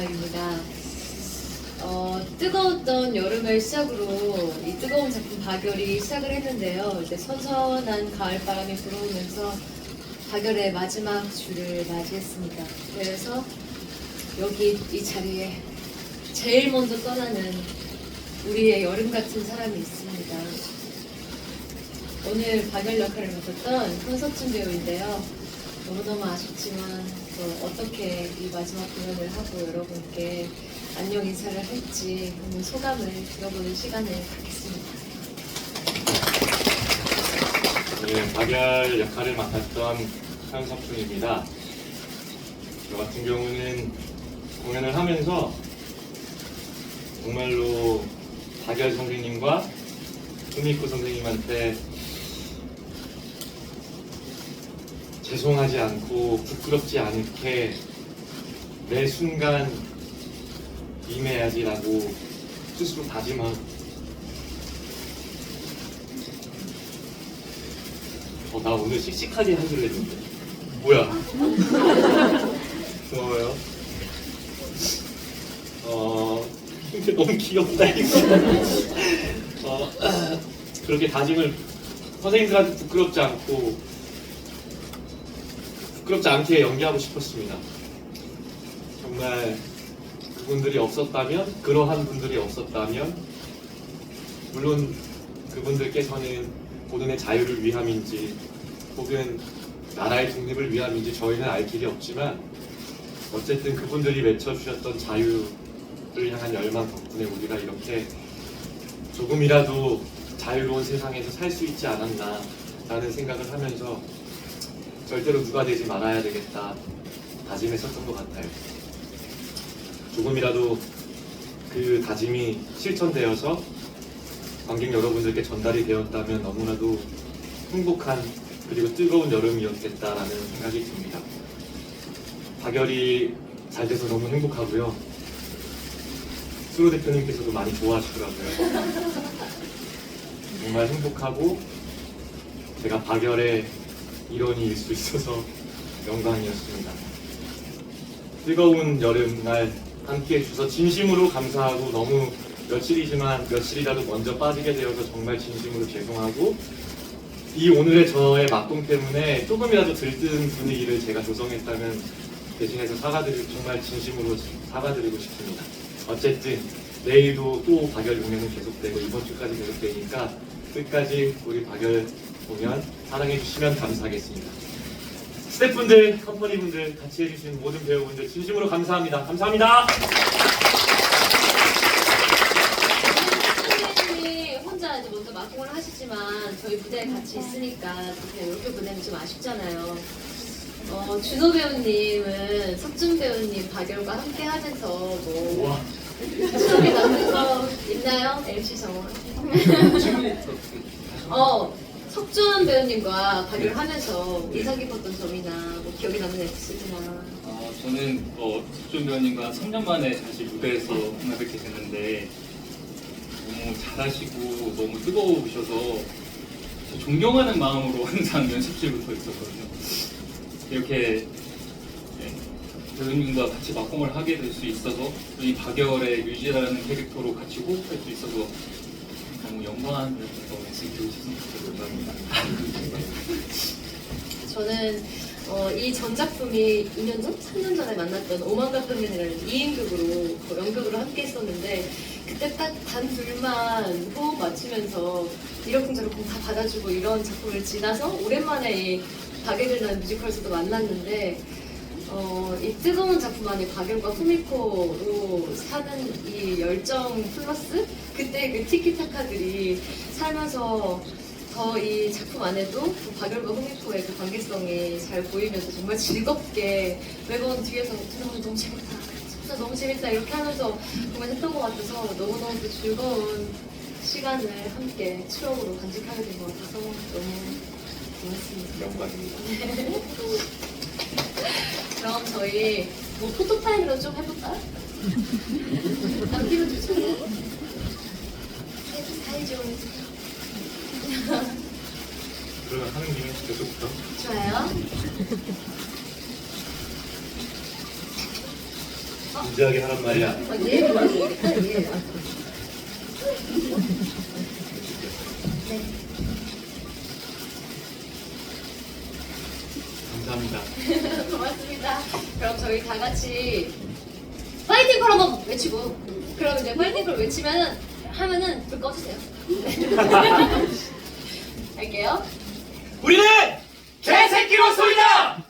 입니다. 어, 뜨거웠던 여름을 시작으로 이 뜨거운 작품 박열이 시작을 했는데요. 이제 선선한 가을 바람이 불어오면서 박열의 마지막 주를 맞이했습니다. 그래서 여기 이 자리에 제일 먼저 떠나는 우리의 여름 같은 사람이 있습니다. 오늘 박열 역할을 맡았던 손석준 배우인데요. 너무너무 아쉽지만 또 어떻게 이 마지막 공연을 하고 여러분께 안녕 인사를 할지 오늘 소감을 들어보는 시간을 갖겠습니다. 네, 박열 역할을 맡았던 현석준입니다. 저 같은 경우는 공연을 하면서 정말로 박열 선생님과 후미코 선생님한테 죄송하지 않고 부끄럽지 않게 매 순간 임해야지라고 스스로 다짐하고 어, 나 오늘 씩씩하게 하기로 했는데. 뭐야? 고마워요. 어, 너무 귀엽다, 이거. 어, 그렇게 다짐을 선생님들한테 부끄럽지 않고, 부끄럽지 않게 연기하고 싶었습니다. 정말 그분들이 없었다면, 그러한 분들이 없었다면, 물론 그분들께서는 본인의 자유를 위함인지 혹은 나라의 독립을 위함인지 저희는 알 길이 없지만 어쨌든 그분들이 외쳐주셨던 자유를 향한 열망 덕분에 우리가 이렇게 조금이라도 자유로운 세상에서 살 수 있지 않았나 라는 생각을 하면서 절대로 누가 되지 말아야 되겠다 다짐했었던 것 같아요. 조금이라도 그 다짐이 실천되어서 관객 여러분들께 전달이 되었다면 너무나도 행복한 그리고 뜨거운 여름이었겠다라는 생각이 듭니다. 박열이 잘 돼서 너무 행복하고요. 수로 대표님께서도 많이 좋아하시더라고요. 정말 행복하고 제가 박열의 일원일 수 있어서 영광이었습니다. 뜨거운 여름날 함께 해주셔서 진심으로 감사하고 너무 며칠이지만 며칠이라도 먼저 빠지게 되어서 정말 진심으로 죄송하고 이 오늘의 저의 막동 때문에 조금이라도 들뜬 분위기를 제가 조성했다면 대신해서 사과드리 정말 진심으로 사과드리고 싶습니다. 어쨌든 내일도 또 박열 공연은 계속되고 이번 주까지 계속되니까 끝까지 우리 박열 공연 사랑해 주시면 감사하겠습니다. 스태프분들, 컴퍼니 분들, 같이 해주신 모든 배우분들 진심으로 감사합니다. 감사합니다. 선생님이 혼자 이제 먼저 막공을 하시지만 저희 무대에 같이 있으니까 그냥 이렇게 보내면 좀 아쉽잖아요. 어, 준호 배우님은 석준 배우님, 박열과 함께 하면서 뭐 우와. 추억이 남는 거 있나요? MC 정원. 어, 석준 배우님과 박열 하면서 인상 깊었던 점이나 뭐 기억에 남는 에피소드나 아, 저는 어, 석준 배우님과 3년 만에 다시 무대에서 만나 뵙게 됐는데 너무 잘하시고 너무 뜨거우셔서 저 존경하는 마음으로 항상 연습실부터 있었거든요. 이렇게 네, 배우님과 같이 막공을 하게 될 수 있어서 이 박열의 유지라는 캐릭터로 같이 호흡할 수 있어서 너무 영광한 말씀 들으셨으면 감사합니다. 저는 어, 이 전작품이 2년 전? 3년 전에 만났던 오만가 평면이라는 2인극으로 그 연극으로 함께 했었는데 그때 딱 단 둘만 호흡 맞추면서 이러쿵저러쿵 다 받아주고 이런 작품을 지나서 오랜만에 이 박예들이라는 뮤지컬에서도 만났는데 어, 이 뜨거운 작품 안에 박열과 후미코로 사는 이 열정 플러스 그때 그 티키타카들이 살면서 더 이 작품 안에도 그 박열과 후미코의 그 관계성이 잘 보이면서 정말 즐겁게 매번 뒤에서 진짜 너무 재밌다 진짜 너무 재밌다 이렇게 하면서 정말 했던 것 같아서 너무너무 그 즐거운 시간을 함께 추억으로 간직하게 된 것 같아서 너무 고맙습니다. 영광입니다. 저희 뭐 포토타임으로 좀 해볼까요? 남기면 좋죠. 사이즈 그러면 하는 김에 계속부터 좋아요. 어, 진지하게 하란 말이야. 아, 얘 불러줘야겠다, 얘. 아, 네. 감사합니다. 고맙습니다. 그럼 저희 다 같이 파이팅 콜 한번 외치고 그럼 이제 파이팅 콜 외치면은 하면은 불 꺼주세요. 네. 할게요. 우리는 개새끼로! 만세!